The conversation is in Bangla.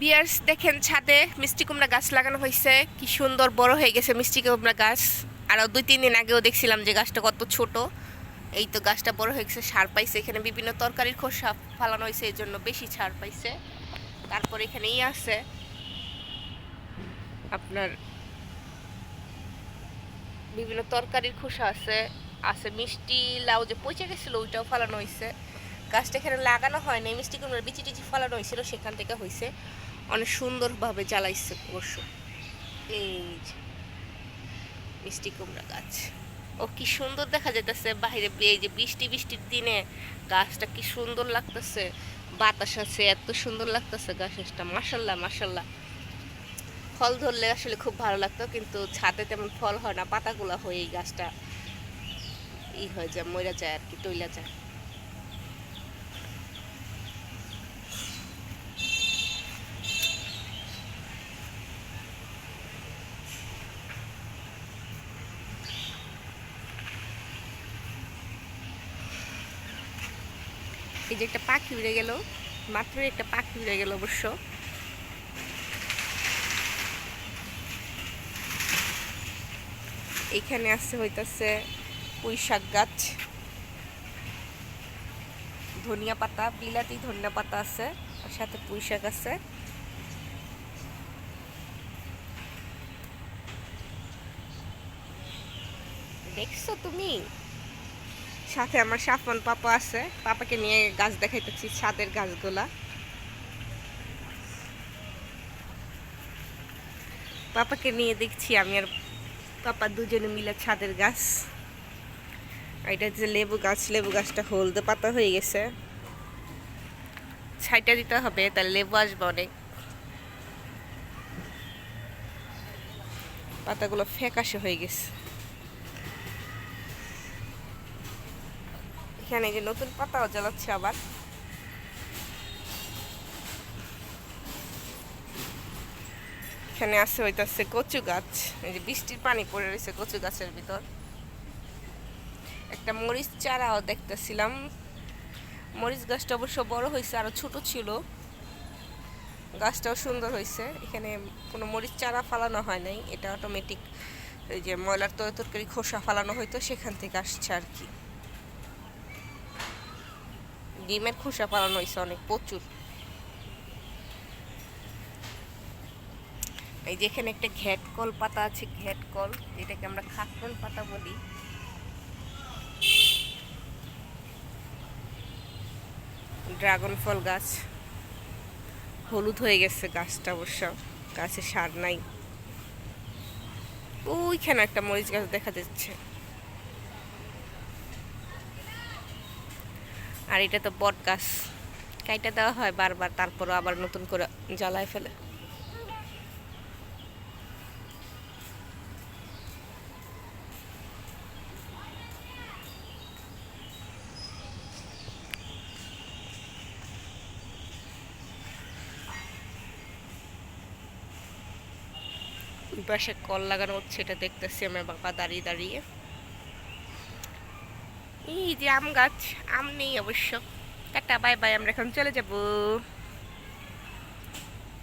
বিয়ার্স দেখেন ছাদে মিষ্টি কুমড়া গাছ লাগানো হয়েছে। কি সুন্দর বড় হয়ে গেছে মিষ্টি কুমড়া গাছ। আরও দুই, তিন দিন আগেও দেখছিলাম যে গাছটা কত ছোট। এই তো গাছটা বড় হয়ে গেছে, সার পাইছে। এখানে বিভিন্ন তরকারির খোসা ফালানো হয়েছে, এই জন্য বেশি ছাড় পাইছে। তারপর এখানে ই আছে। আপনার বিভিন্ন তরকারির খোসা আছে আছে মিষ্টি, লাউ যে পচে গেছিল, ওইটাও ফালানো হয়েছে। গাছটা এখানে লাগানো হয় না মিষ্টি কুমড়ার বিচি টিচি ফলানো হয়েছিল, সেখান থেকে হয়েছে অনেক সুন্দরভাবে জ্বালাইছে অবশ্য। এই মিষ্টি কুমড়া গাছ। ও কি সুন্দর দেখা যাইতেছে বাইরে এই যে বৃষ্টি, বৃষ্টির দিনে গাছটা কি সুন্দর লাগতেছে। বাতাস আছে, এত সুন্দর লাগতেছে গাছটা মাসাল্লাহ মাসাল্লাহ ফল ধরলে আসলে খুব ভালো লাগতো, কিন্তু ছাদে তেমন ফল হয় না, পাতাগুলো হয়ে এই গাছটা ই হয়ে যায় মরা যায় আর কি, তৈলা যায়। এই যে একটা পাখি উড়ে গেল মাত্র একটা পাখি উড়ে গেল অবশ্য। এখানে আছে, হইতাছে পুঁই শাক গাছ। ধনিয়া পাতা, বিলাতি ধনিয়া পাতা আছে, আর সাথে পুঁই শাক আছে। দেখছ তুমি? সাথে আমার সাফন পাপা আছে। পাপাকে নিয়ে গাছ দেখাইতেছি, ছাদের গাছগুলা। পাপাকে নিয়ে দেখছি আমি আর পাপা দুজনে মিলে ছাদের গাছ। এটা যে লেবু গাছ, লেবু গাছটা হলদে পাতা হয়ে গেছে। ছাইটা দিতে হবে, তাহলে লেবু আসবে অনেক। পাতাগুলো ফ্যাকাশে হয়ে গেছে। এখানে যে নতুন পাতাও জ্বালাচ্ছে আবার। এখানে আছে, হইতাছে কচু গাছ। এই যে বৃষ্টির পানি পড়ে রয়েছে কচু গাছের ভিতর। একটা মরিচ চারাও দেখতেছিলাম। মরিচ গাছটা অবশ্য বড় হয়েছে আরও ছোট ছিল। গাছটাও সুন্দর হয়েছে এখানে কোনো মরিচ চারা ফালানো হয় নাই। এটা অটোমেটিক এই যে ময়লার তরকারি খোসা ফালানো হয়তো সেখান থেকে আসছে আর কি। ডিমের খোসা পালানো হয়েছে অনেক, প্রচুর। এই যে এখানে একটা ঘ্যাট কল পাতা আছে, ঘ্যাট কল, যেটাকে আমরা খাকরন পাতা বলি। ড্রাগন ফল গাছ। হলুদ হয়ে গেছে গাছটা অবশ্য, গাছে সার নাই। ওইখানে একটা মরিচ গাছ দেখা যাচ্ছে। আর এটা তো বট গাছ। কাইটা দেওয়া হয় বারবার, তারপরও আবার নতুন করে জ্বালায় ফেলে। পাশে কল লাগানো হচ্ছে, এটা দেখতেছি আমার, বাবা দাঁড়িয়ে দাঁড়িয়ে। এই যে আম গাছ আম নেই অবশ্য। টাটা বাই বাই আমরা এখন চলে যাব।